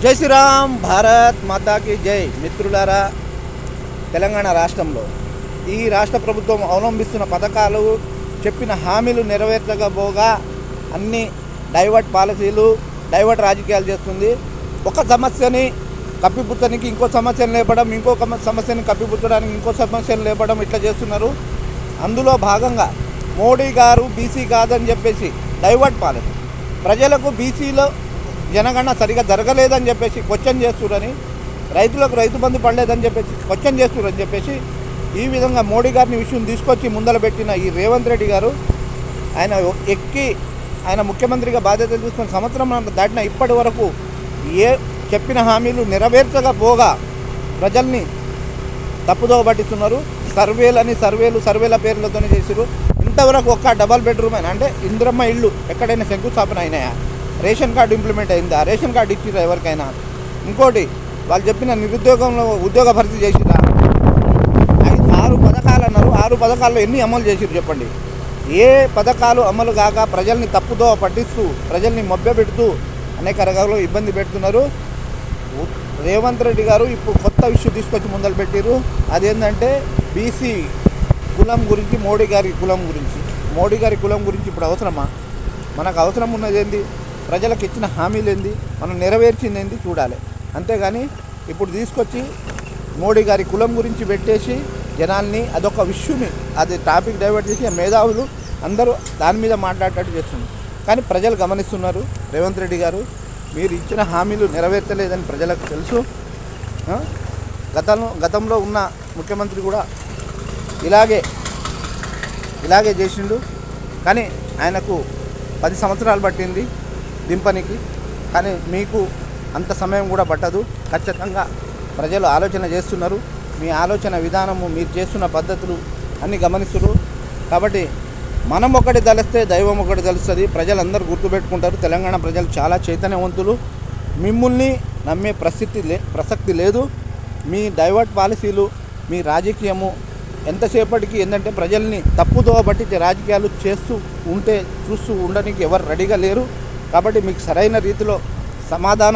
జై శ్రీరామ్ భారత్ మాతాకి జై. మిత్రులారా తెలంగాణ రాష్ట్రంలో ఈ రాష్ట్ర ప్రభుత్వం అవలంబిస్తున్న పథకాలు చెప్పిన హామీలు నెరవేర్చకపోగా అన్ని డైవర్ట్ పాలసీలు డైవర్ట్ రాజకీయాలు చేస్తుంది. ఒక సమస్యని కప్పిపుచ్చడానికి ఇంకో సమస్యను లేపడం ఇంకో సమస్యని కప్పిపుచ్చడానికి ఇంకో సమస్యను లేపడం ఇట్లా చేస్తున్నారు. అందులో భాగంగా మోడీ గారు బీసీ కాదని చెప్పేసి డైవర్ట్ పాలసీ. ప్రజలకు బీసీలో జనగణన సరిగా జరగలేదని చెప్పేసి క్వశ్చన్ చేస్తురని రైతులకు రైతు బంధు పడలేదని చెప్పేసి క్వశ్చన్ చేస్తురని చెప్పేసి ఈ విధంగా మోడీ గారిని విషయం తీసుకొచ్చి ముందర పెట్టిన ఈ రేవంత్ రెడ్డి గారు ఆయన ఎక్కి ఆయన ముఖ్యమంత్రిగా బాధ్యతలు తీసుకున్న సంవత్సరం దాటిన ఇప్పటి వరకు ఏ చెప్పిన హామీలు నెరవేర్చకపోగా ప్రజల్ని తప్పుదోవ పట్టిస్తున్నారు. సర్వేలని సర్వేలు సర్వేల పేర్లతోనే చేసారు ఇంతవరకు ఒక్క డబల్ బెడ్రూమ్ అయినా అంటే ఇంద్రమ్మ ఇల్లు ఎక్కడైనా శంకుస్థాపన అయినాయా? రేషన్ కార్డు ఇంప్లిమెంట్ అయిందా? రేషన్ కార్డు ఇచ్చిరా ఎవరికైనా? ఇంకోటి వాళ్ళు చెప్పిన నిరుద్యోగంలో ఉద్యోగ భర్తీ చేసిరా ఐదు ఆరు పథకాలు అన్నారు. ఆరు పథకాల్లో ఎన్ని అమలు చేసిరు చెప్పండి? ఏ పథకాలు అమలు కాక ప్రజల్ని తప్పుదో పట్టిస్తూ ప్రజల్ని మభ్యపెడుతూ అనేక రకాలు ఇబ్బంది పెడుతున్నారు. రేవంత్ రెడ్డి గారు ఇప్పుడు కొత్త ఇష్యూ తీసుకొచ్చి ముందలు పెట్టారు అదేంటంటే బీసీ కులం గురించి మోడీ గారి కులం గురించి. మోడీ గారి కులం గురించి ఇప్పుడు అవసరమా? మనకు అవసరం ఉన్నది ఏంది? ప్రజలకు ఇచ్చిన హామీలు ఏంది? మనం నెరవేర్చింది ఏంది చూడాలి. అంతేగాని ఇప్పుడు తీసుకొచ్చి మోడీ గారి కులం గురించి పెట్టేసి జనాల్ని అదొక విష్యుని అది టాపిక్ డైవర్ట్ చేసి ఆ మేధావులు అందరూ దాని మీద మాట్లాడేటట్టు చేస్తున్నారు. కానీ ప్రజలు గమనిస్తున్నారు. రేవంత్ రెడ్డి గారు మీరు ఇచ్చిన హామీలు నెరవేర్చలేదని ప్రజలకు తెలుసు. గతంలో గతంలో ఉన్న ముఖ్యమంత్రి కూడా ఇలాగే ఇలాగే చేసిండు. కానీ ఆయనకు పది సంవత్సరాలు పట్టింది. దింపనికి. కానీ మీకు అంత సమయం కూడా పట్టదు. ఖచ్చితంగా ప్రజలు ఆలోచన చేస్తున్నారు. మీ ఆలోచన విధానము మీరు చేస్తున్న పద్ధతులు అన్నీ గమనిస్తున్నారు కాబట్టి మనం ఒకటి తలిస్తే దైవం ఒకటి తెలుస్తుంది. ప్రజలందరూ గుర్తుపెట్టుకుంటారు. తెలంగాణ ప్రజలు చాలా చైతన్యవంతులు. మిమ్మల్ని నమ్మే ప్రసిద్ధి లే ప్రసక్తి లేదు. మీ డైవర్ట్ పాలసీలు మీ రాజకీయము ఎంతసేపటికి ఏంటంటే ప్రజల్ని తప్పుదోవ పట్టించే రాజకీయాలు చేస్తూ ఉంటే చూస్తూ ఉండడానికి ఎవరు రెడీగా లేరు. కాబట్టి మీకు సరైన రీతిలో సమాధానం